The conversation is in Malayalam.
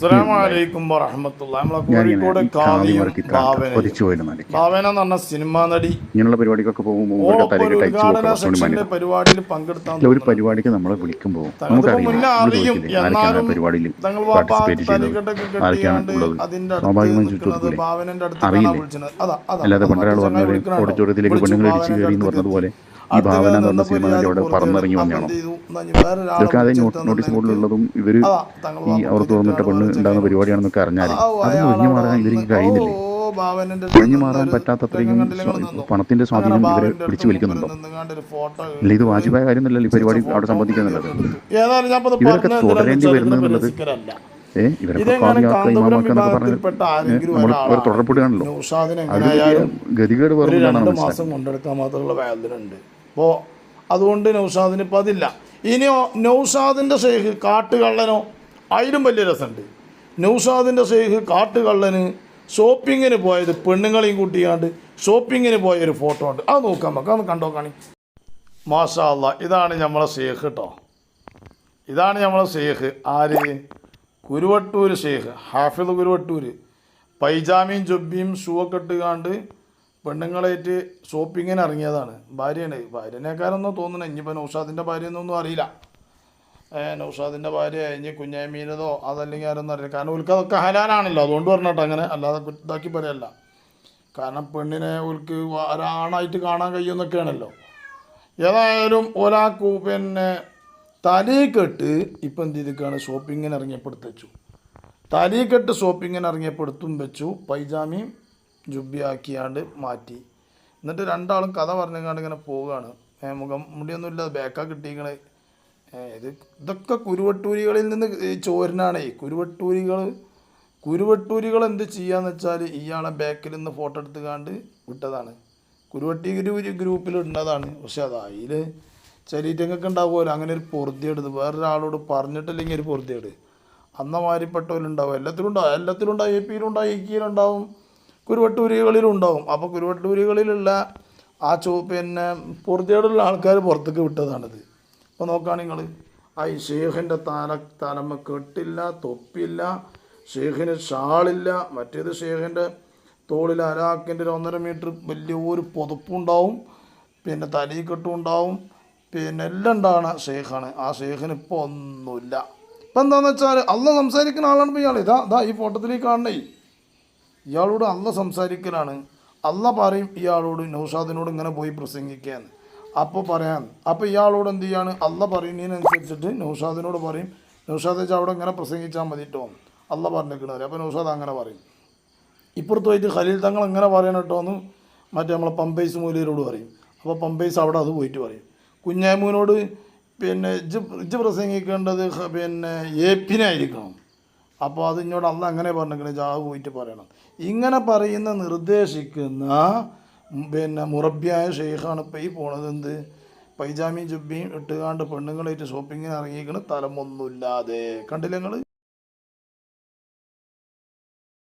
അസ്സലാമലൈക്കും വറഹമത്തുള്ള നമ്മളെ കോഴിക്കോട് ഞാനിങ്ങനെ കാവി കാവിയും മറക്കി ഭാവന കൊതിച്ചു പോയിരുന്നു എന്ന് പറഞ്ഞ സിനിമാ നടി. ഇങ്ങനെയുള്ള പരിപാടിക്കൊക്കെ പോകുമ്പോൾ ഒരു പരിപാടിയിൽ പരിപാടിക്ക് നമ്മളെ വിളിക്കുമ്പോൾ നമുക്കറിയാം എന്നാലും പരിപാടിയിൽ പാർട്ടിസിപ്പേറ്റ് അതിന്റെ അടുത്ത് ഭാവനന്റെ അറിയില്ലേ? അല്ലാതെ പണ്ടൊരാൾ പറഞ്ഞ ഓഡിറ്റോറിയത്തിലേക്ക് പെണ്ണുങ്ങൾ ഇടിച്ചു കയറി എന്ന് പറഞ്ഞതുപോലെ ഈ ഭാവന എന്ന് പറഞ്ഞ സിനിമ അവിടെ പറന്നിറങ്ങി വന്നതാണോ ഇതൊക്കെ അതേ നോട്ടീസ് ബോർഡിലുള്ളതും ഇവർ ഈ അവർ തുറന്നിട്ട പെണ്ണ് ഉണ്ടാകുന്ന പരിപാടിയാണെന്നൊക്കെ അറിഞ്ഞാൽ അത് ഒഴിഞ്ഞു മാറാൻ ഇവർക്ക് കഴിയുന്നില്ലേ ഒഴിഞ്ഞു മാറാൻ പറ്റാത്തത്രയും. പണത്തിന്റെ സ്വാധീനം ഇവരെ പിടിച്ചു വലിക്കുന്നുണ്ടോ അല്ല ഇത് വാജിബായ കാര്യമൊന്നുമല്ല ഈ പരിപാടി അവിടെ സംബന്ധിക്കുന്നുള്ളത്. ഇവരൊക്കെ തുടരേണ്ടി വരുന്നത്. ഏഹ് ഇവരൊക്കെ ഇതെങ്ങനെ കാവ്യാക്ക കാന്തപുരം ഇമാമാക്ക എന്നൊക്കെ പറഞ്ഞ് നമ്മൾ അത് ഗതികേട് വേറെ മനസ്സിലാക്കുന്നത്. അപ്പോൾ അതുകൊണ്ട് നൗഷാദിന് ഇപ്പോൾ അതില്ല. ഇനിയോ നൗഷാദിന്റെ ഷെയ്ഖ് കാട്ടുകള്ളനോ അതിലും വലിയ രസമുണ്ട്. നൗഷാദിന്റെ ഷെയ്ഖ് കാട്ടുകള്ളന് ഷോപ്പിങ്ങിന് പോയത് പെണ്ണുങ്ങളെയും കൂട്ടിയാണ്ട് ഷോപ്പിങ്ങിന് പോയ ഒരു ഫോട്ടോ ഉണ്ട്. അത് നോക്കാം നമുക്ക്. അത് കണ്ടോ കാണി. മാഷാ ഇതാണ് നമ്മളെ ഷെയ്ഖ് കേട്ടോ ഇതാണ് നമ്മളെ ഷെയ്ഖ് ആര്? കുരുവട്ടൂർ ഷെയ്ഖ് ഹാഫിദ് കുരുവട്ടൂർ പൈജാമിയും ജൊബിയും ഷൂ ഒക്കെ ഇട്ടുകാണ്ട് പെണ്ണുങ്ങളായിട്ട് ഷോപ്പിങ്ങിന് ഇറങ്ങിയതാണ് ഭാര്യയാണ് ഭാര്യനേക്കാരൊന്നും തോന്നണേ ഇനിയിപ്പോൾ നൗഷാദിന്റെ ഭാര്യ എന്നൊന്നും അറിയില്ല. നൗഷാദിന്റെ ഭാര്യ ഇനി കുഞ്ഞാമീനതോ അതല്ലെങ്കിൽ ആരൊന്നും അറിയില്ല. കാരണം ഉൽക്ക് അതൊക്കെ ഹലാലാണല്ലോ. അതുകൊണ്ട് പറഞ്ഞോട്ടെ അങ്ങനെ. അല്ലാതെ ഇതാക്കി പറയല്ല. കാരണം പെണ്ണിനെ ഉൽക്ക് ഒരാണായിട്ട് കാണാൻ കഴിയുമെന്നൊക്കെയാണല്ലോ. ഏതായാലും ഒരാൾക്ക് പിന്നെ കെട്ട് ഇപ്പം എന്ത് ചെയ്തിക്കാണ് ഷോപ്പിങ്ങിന് ഇറങ്ങിയപ്പെടുത്തു കെട്ട് ഷോപ്പിങ്ങിന് ഇറങ്ങിയപ്പെടുത്തും വെച്ചു. പൈജാമിയും ജുബിയാക്കിയാണ്ട് മാറ്റി. എന്നിട്ട് രണ്ടാളും കഥ പറഞ്ഞങ്ങാണ്ട് ഇങ്ങനെ പോവുകയാണ് മുഖം മുടിയൊന്നും ഇല്ല ബാക്കാ കിട്ടിയിക്കണേ ഇത് ഇതൊക്കെ കുരുവട്ടൂരികളിൽ നിന്ന് ചോരനാണേ. കുരുവട്ടൂരികൾ കുരുവട്ടൂരികൾ എന്ത് ചെയ്യാന്ന് വെച്ചാൽ ഇയാളെ ബാക്കിൽ നിന്ന് ഫോട്ടോ എടുത്തുകാണ്ട് വിട്ടതാണ്. കുരുവട്ടി ഗുരു ഗ്രൂപ്പിൽ ഇടുന്നതാണ്. പക്ഷെ അത് അതിൽ ചരീറ്റങ്ങൾക്ക് ഉണ്ടാവുമല്ലോ. അങ്ങനെ ഒരു പൊറുതിയെടുത്ത് വേറൊരാളോട് പറഞ്ഞിട്ടില്ലെങ്കിൽ ഒരു പൊറുതിയെടുത്ത് അന്നമാരിപ്പെട്ടവരുണ്ടാവും എല്ലാത്തിലും ഉണ്ടാവും. എല്ലാത്തിലും ഉണ്ടാവും. എ പിയിലുണ്ടാവും എ കെയിലുണ്ടാവും കുരുവട്ടൂരികളിലും ഉണ്ടാവും അപ്പോൾ കുരുവട്ടൂരികളിലുള്ള ആ ചോ പിന്നെ പൂർത്തിയോടുള്ള ആൾക്കാർ പുറത്തേക്ക് വിട്ടതാണിത്. അപ്പോൾ നോക്കുകയാണ് നിങ്ങൾ ആ ഷേഖിന്റെ തല തലമ കെട്ടില്ല തൊപ്പില്ല ഷേഖിന് ഷാളില്ല മറ്റേത് ഷേഖിന്റെ തോളിൽ അരാക്കിന്റെ ഒരു ഒന്നര മീറ്റർ വലിയ ഒരു പുതപ്പുണ്ടാവും പിന്നെ തലീക്കെട്ടും ഉണ്ടാവും പിന്നെ എല്ലാം ഉണ്ടാവണ ഷേഖാണ്. ആ ഷേഖിന് ഇപ്പോൾ ഒന്നുമില്ല. ഇപ്പം എന്താണെന്ന് വെച്ചാൽ അള്ള സംസാരിക്കുന്ന ആളാണ് ഇപ്പോൾ ഇയാൾ ഇതാ ഇതാ ഈ ഫോട്ടോത്തിൽ കാണണേ ഇയാളോട് അല്ല സംസാരിക്കലാണ്. അല്ല പറയും ഇയാളോട് നൗഷാദിനോട് ഇങ്ങനെ പോയി പ്രസംഗിക്കാന്ന്. അപ്പോൾ പറയാൻ അപ്പോൾ ഇയാളോട് എന്ത് ചെയ്യാണ്? അല്ല പറയുന്നതിനനുസരിച്ചിട്ട് നൗഷാദിനോട് പറയും. നൗഷാദ് വെച്ചാൽ അവിടെ ഇങ്ങനെ പ്രസംഗിച്ചാൽ മതി കേട്ടോ അല്ല പറഞ്ഞിരിക്കണവരെ അപ്പോൾ നൗഷാദ് അങ്ങനെ പറയും. ഇപ്പുറത്ത് പോയിട്ട് ഖലീൽ തങ്ങൾ എങ്ങനെ പറയണം കേട്ടോ എന്ന് മറ്റേ നമ്മളെ പമ്പൈസ് മൂലയിലോട് പറയും. അപ്പോൾ പമ്പൈസ് അവിടെ അത് പോയിട്ട് പറയും. കുഞ്ഞാമൂനോട് പിന്നെ ഇജ്ജ് ഇജ്ജ് പ്രസംഗിക്കേണ്ടത് പിന്നെ ഏപ്പിനായിരിക്കണം അപ്പോൾ അത് ഇങ്ങോട്ട് അല്ല അങ്ങനെ പറഞ്ഞിരിക്കണം ജാവ് പോയിട്ട് പറയണം. ഇങ്ങനെ പറയുന്ന നിർദ്ദേശിക്കുന്ന പിന്നെ മുറബിയായ ഷെയ്ഖാണ് ഇപ്പോൾ ഈ പോണത് എന്ത്? പൈജാമിയും ജുബിയും ഇട്ടുകാണ്ട് പെണ്ണുങ്ങളായിട്ട് ഷോപ്പിങ്ങിന് ഇറങ്ങിയിരിക്കണ തലമൊന്നുമില്ലാതെ കണ്ടില്ല നിങ്ങൾ